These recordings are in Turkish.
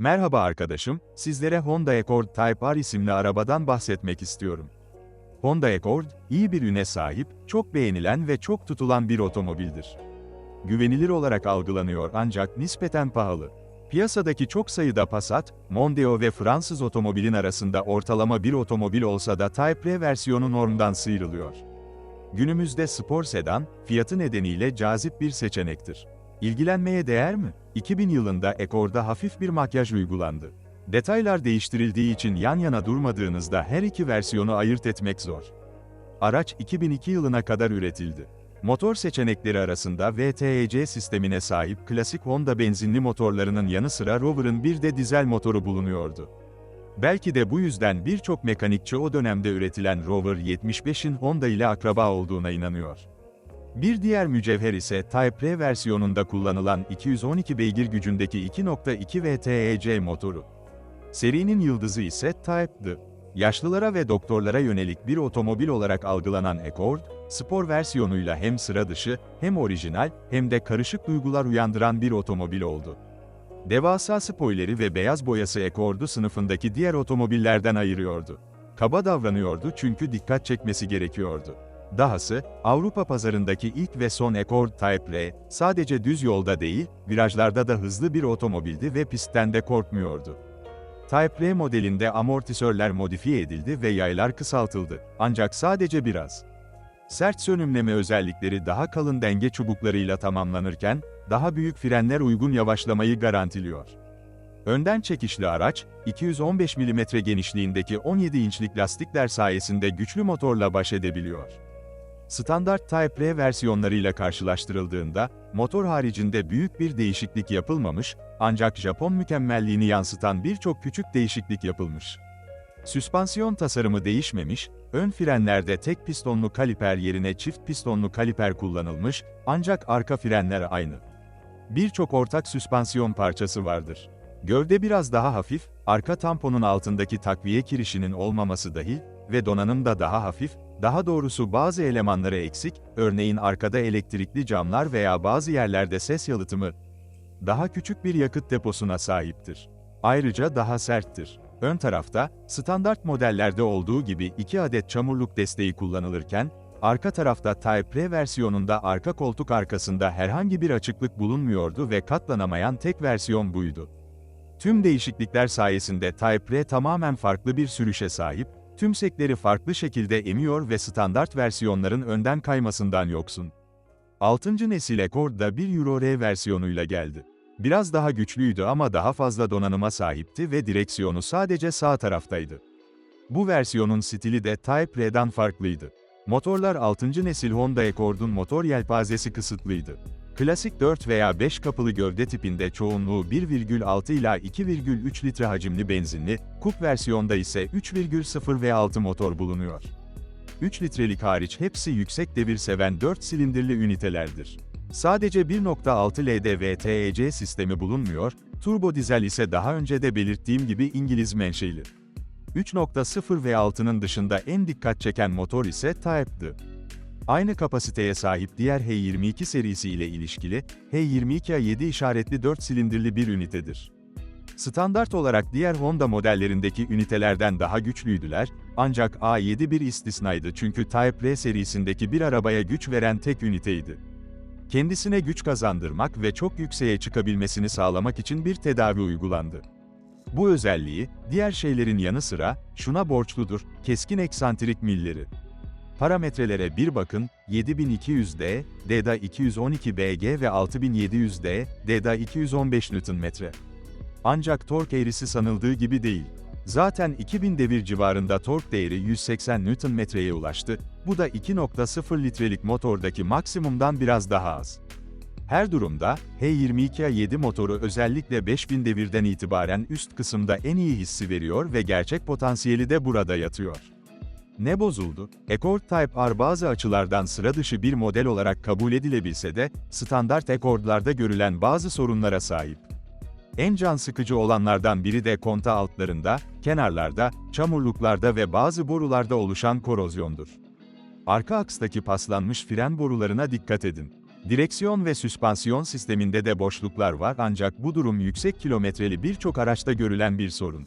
Merhaba arkadaşım, sizlere Honda Accord Type R isimli arabadan bahsetmek istiyorum. Honda Accord, iyi bir üne sahip, çok beğenilen ve çok tutulan bir otomobildir. Güvenilir olarak algılanıyor ancak nispeten pahalı. Piyasadaki çok sayıda Passat, Mondeo ve Fransız otomobilin arasında ortalama bir otomobil olsa da Type R versiyonu normdan sıyrılıyor. Günümüzde spor sedan, fiyatı nedeniyle cazip bir seçenektir. İlgilenmeye değer mi? 2000 yılında Accord'a hafif bir makyaj uygulandı. Detaylar değiştirildiği için yan yana durmadığınızda her iki versiyonu ayırt etmek zor. Araç 2002 yılına kadar üretildi. Motor seçenekleri arasında VTEC sistemine sahip klasik Honda benzinli motorlarının yanı sıra Rover'ın bir de dizel motoru bulunuyordu. Belki de bu yüzden birçok mekanikçi o dönemde üretilen Rover 75'in Honda ile akraba olduğuna inanıyor. Bir diğer mücevher ise Type R versiyonunda kullanılan 212 beygir gücündeki 2.2 VTEC motoru. Serinin yıldızı ise Type-D. Yaşlılara ve doktorlara yönelik bir otomobil olarak algılanan Accord, spor versiyonuyla hem sıra dışı, hem orijinal, hem de karışık duygular uyandıran bir otomobil oldu. Devasa spoileri ve beyaz boyası Accord'u sınıfındaki diğer otomobillerden ayırıyordu. Kaba davranıyordu çünkü dikkat çekmesi gerekiyordu. Dahası, Avrupa pazarındaki ilk ve son Accord Type R, sadece düz yolda değil, virajlarda da hızlı bir otomobildi ve pistten de korkmuyordu. Type R modelinde amortisörler modifiye edildi ve yaylar kısaltıldı, ancak sadece biraz. Sert sönümleme özellikleri daha kalın denge çubuklarıyla tamamlanırken, daha büyük frenler uygun yavaşlamayı garantiliyor. Önden çekişli araç, 215 mm genişliğindeki 17 inçlik lastikler sayesinde güçlü motorla baş edebiliyor. Standart Type R versiyonlarıyla karşılaştırıldığında, motor haricinde büyük bir değişiklik yapılmamış, ancak Japon mükemmelliğini yansıtan birçok küçük değişiklik yapılmış. Süspansiyon tasarımı değişmemiş, ön frenlerde tek pistonlu kaliper yerine çift pistonlu kaliper kullanılmış, ancak arka frenler aynı. Birçok ortak süspansiyon parçası vardır. Gövde biraz daha hafif, arka tamponun altındaki takviye kirişinin olmaması dahil ve donanım da daha hafif, daha doğrusu bazı elemanları eksik, örneğin arkada elektrikli camlar veya bazı yerlerde ses yalıtımı, daha küçük bir yakıt deposuna sahiptir. Ayrıca daha serttir. Ön tarafta, standart modellerde olduğu gibi 2 adet çamurluk desteği kullanılırken, arka tarafta Type R versiyonunda arka koltuk arkasında herhangi bir açıklık bulunmuyordu ve katlanamayan tek versiyon buydu. Tüm değişiklikler sayesinde Type R tamamen farklı bir sürüşe sahip, tümsekleri farklı şekilde emiyor ve standart versiyonların önden kaymasından yoksun. 6. nesil Accord da bir Euro R versiyonuyla geldi. Biraz daha güçlüydü ama daha fazla donanıma sahipti ve direksiyonu sadece sağ taraftaydı. Bu versiyonun stili de Type R'dan farklıydı. Motorlar 6. nesil Honda Accord'un motor yelpazesi kısıtlıydı. Klasik 4 veya 5 kapılı gövde tipinde çoğunluğu 1,6 ila 2,3 litre hacimli benzinli, kup versiyonda ise 3,0 ve 6 motor bulunuyor. 3 litrelik hariç hepsi yüksek devir seven 4 silindirli ünitelerdir. Sadece 1.6 LD VTEC sistemi bulunmuyor, turbo dizel ise daha önce de belirttiğim gibi İngiliz menşeli. 3.0 ve 6'nın dışında en dikkat çeken motor ise Type-D. Aynı kapasiteye sahip diğer H22 serisi ile ilişkili, H22A7 işaretli 4 silindirli bir ünitedir. Standart olarak diğer Honda modellerindeki ünitelerden daha güçlüydüler, ancak A7 bir istisnaydı çünkü Type R serisindeki bir arabaya güç veren tek üniteydi. Kendisine güç kazandırmak ve çok yükseğe çıkabilmesini sağlamak için bir tedavi uygulandı. Bu özelliği, diğer şeylerin yanı sıra, şuna borçludur, keskin eksantrik milleri. Parametrelere bir bakın, 7200D, DDA 212 BG ve 6700D, DDA 215 Nm. Ancak tork eğrisi sanıldığı gibi değil. Zaten 2000 devir civarında tork değeri 180 Nm'ye ulaştı, bu da 2.0 litrelik motordaki maksimumdan biraz daha az. Her durumda, H22A7 motoru özellikle 5000 devirden itibaren üst kısımda en iyi hissi veriyor ve gerçek potansiyeli de burada yatıyor. Ne bozuldu? Accord Type R bazı açılardan sıra dışı bir model olarak kabul edilebilse de, standart Accord'larda görülen bazı sorunlara sahip. En can sıkıcı olanlardan biri de konta altlarında, kenarlarda, çamurluklarda ve bazı borularda oluşan korozyondur. Arka akstaki paslanmış fren borularına dikkat edin. Direksiyon ve süspansiyon sisteminde de boşluklar var ancak bu durum yüksek kilometreli birçok araçta görülen bir sorun.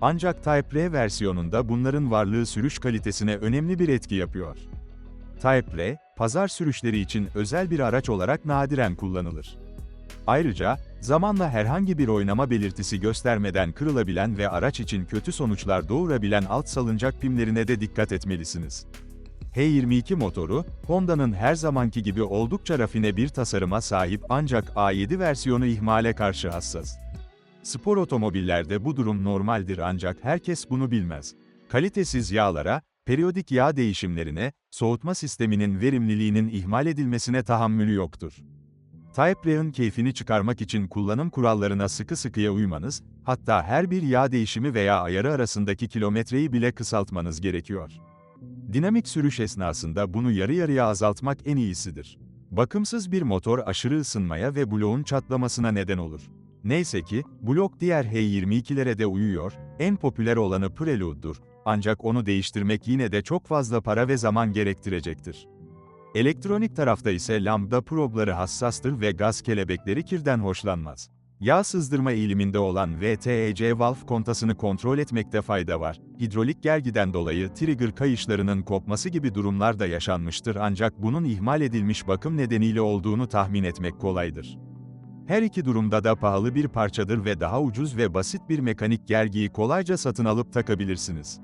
Ancak Type R versiyonunda bunların varlığı sürüş kalitesine önemli bir etki yapıyor. Type R, pazar sürüşleri için özel bir araç olarak nadiren kullanılır. Ayrıca, zamanla herhangi bir oynama belirtisi göstermeden kırılabilen ve araç için kötü sonuçlar doğurabilen alt salıncak pimlerine de dikkat etmelisiniz. H22 motoru, Honda'nın her zamanki gibi oldukça rafine bir tasarıma sahip ancak A7 versiyonu ihmale karşı hassas. Spor otomobillerde bu durum normaldir ancak herkes bunu bilmez. Kalitesiz yağlara, periyodik yağ değişimlerine, soğutma sisteminin verimliliğinin ihmal edilmesine tahammülü yoktur. Type keyfini çıkarmak için kullanım kurallarına sıkı sıkıya uymanız, hatta her bir yağ değişimi veya ayarı arasındaki kilometreyi bile kısaltmanız gerekiyor. Dinamik sürüş esnasında bunu yarı yarıya azaltmak en iyisidir. Bakımsız bir motor aşırı ısınmaya ve bloğun çatlamasına neden olur. Neyse ki, blok diğer H22'lere de uyuyor, en popüler olanı Prelude'dur, ancak onu değiştirmek yine de çok fazla para ve zaman gerektirecektir. Elektronik tarafta ise lambda probları hassastır ve gaz kelebekleri kirden hoşlanmaz. Yağ sızdırma eğiliminde olan VTEC valve kontasını kontrol etmekte fayda var. Hidrolik gergiden dolayı trigger kayışlarının kopması gibi durumlar da yaşanmıştır ancak bunun ihmal edilmiş bakım nedeniyle olduğunu tahmin etmek kolaydır. Her iki durumda da pahalı bir parçadır ve daha ucuz ve basit bir mekanik gergiyi kolayca satın alıp takabilirsiniz.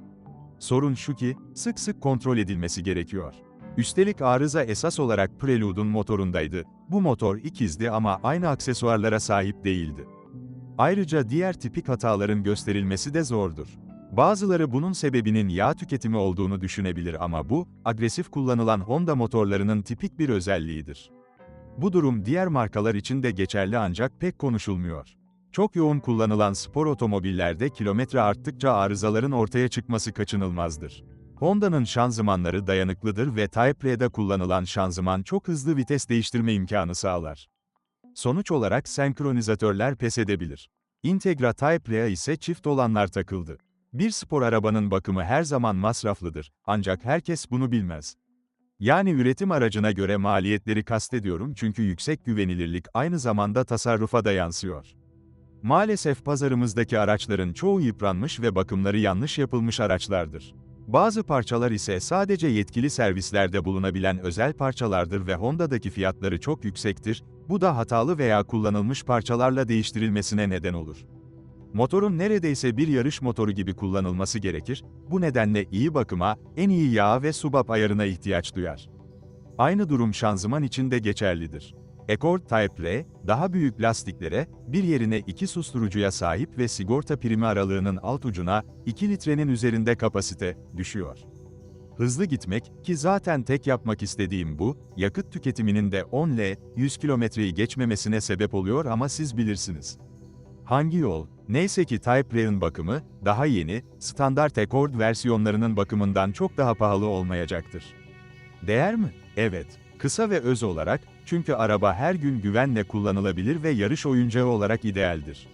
Sorun şu ki, sık sık kontrol edilmesi gerekiyor. Üstelik arıza esas olarak Prelude'un motorundaydı. Bu motor ikizdi ama aynı aksesuarlara sahip değildi. Ayrıca diğer tipik hataların gösterilmesi de zordur. Bazıları bunun sebebinin yağ tüketimi olduğunu düşünebilir ama bu, agresif kullanılan Honda motorlarının tipik bir özelliğidir. Bu durum diğer markalar için de geçerli ancak pek konuşulmuyor. Çok yoğun kullanılan spor otomobillerde kilometre arttıkça arızaların ortaya çıkması kaçınılmazdır. Honda'nın şanzımanları dayanıklıdır ve Type R'de kullanılan şanzıman çok hızlı vites değiştirme imkanı sağlar. Sonuç olarak senkronizatörler pes edebilir. Integra Type R ise çift olanlar takıldı. Bir spor arabanın bakımı her zaman masraflıdır, ancak herkes bunu bilmez. Yani üretim aracına göre maliyetleri kastediyorum çünkü yüksek güvenilirlik aynı zamanda tasarrufa da yansıyor. Maalesef pazarımızdaki araçların çoğu yıpranmış ve bakımları yanlış yapılmış araçlardır. Bazı parçalar ise sadece yetkili servislerde bulunabilen özel parçalardır ve Honda'daki fiyatları çok yüksektir, bu da hatalı veya kullanılmış parçalarla değiştirilmesine neden olur. Motorun neredeyse bir yarış motoru gibi kullanılması gerekir, bu nedenle iyi bakıma, en iyi yağ ve subap ayarına ihtiyaç duyar. Aynı durum şanzıman için de geçerlidir. Accord Type R, daha büyük lastiklere, bir yerine iki susturucuya sahip ve sigorta primi aralığının alt ucuna, 2 litrenin üzerinde kapasite, düşüyor. Hızlı gitmek, ki zaten tek yapmak istediğim bu, yakıt tüketiminin de 10 L, 100 kilometreyi geçmemesine sebep oluyor ama siz bilirsiniz. Hangi yol? Neyse ki Type R'ın bakımı, daha yeni, standart Accord versiyonlarının bakımından çok daha pahalı olmayacaktır. Değer mi? Evet. Kısa ve öz olarak, çünkü araba her gün güvenle kullanılabilir ve yarış oyuncağı olarak idealdir.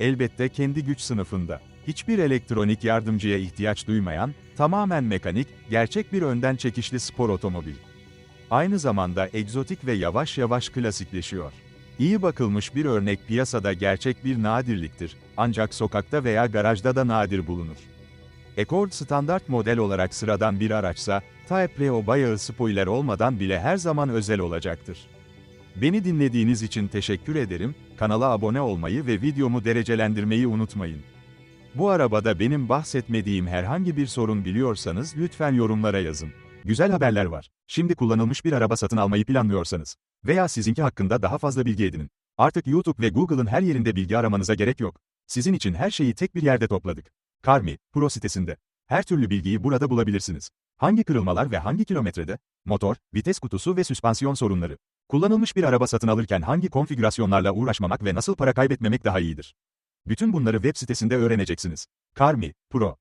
Elbette kendi güç sınıfında. Hiçbir elektronik yardımcıya ihtiyaç duymayan, tamamen mekanik, gerçek bir önden çekişli spor otomobil. Aynı zamanda egzotik ve yavaş yavaş klasikleşiyor. İyi bakılmış bir örnek piyasada gerçek bir nadirliktir, ancak sokakta veya garajda da nadir bulunur. Accord standart model olarak sıradan bir araçsa, Type R o bayağı spoiler olmadan bile her zaman özel olacaktır. Beni dinlediğiniz için teşekkür ederim, kanala abone olmayı ve videomu derecelendirmeyi unutmayın. Bu arabada benim bahsetmediğim herhangi bir sorun biliyorsanız lütfen yorumlara yazın. Güzel haberler var. Şimdi kullanılmış bir araba satın almayı planlıyorsanız veya sizinki hakkında daha fazla bilgi edinin. Artık YouTube ve Google'ın her yerinde bilgi aramanıza gerek yok. Sizin için her şeyi tek bir yerde topladık. Carmi, Pro sitesinde. Her türlü bilgiyi burada bulabilirsiniz. Hangi kırılmalar ve hangi kilometrede? Motor, vites kutusu ve süspansiyon sorunları. Kullanılmış bir araba satın alırken hangi konfigürasyonlarla uğraşmamak ve nasıl para kaybetmemek daha iyidir? Bütün bunları web sitesinde öğreneceksiniz. Carmi, Pro.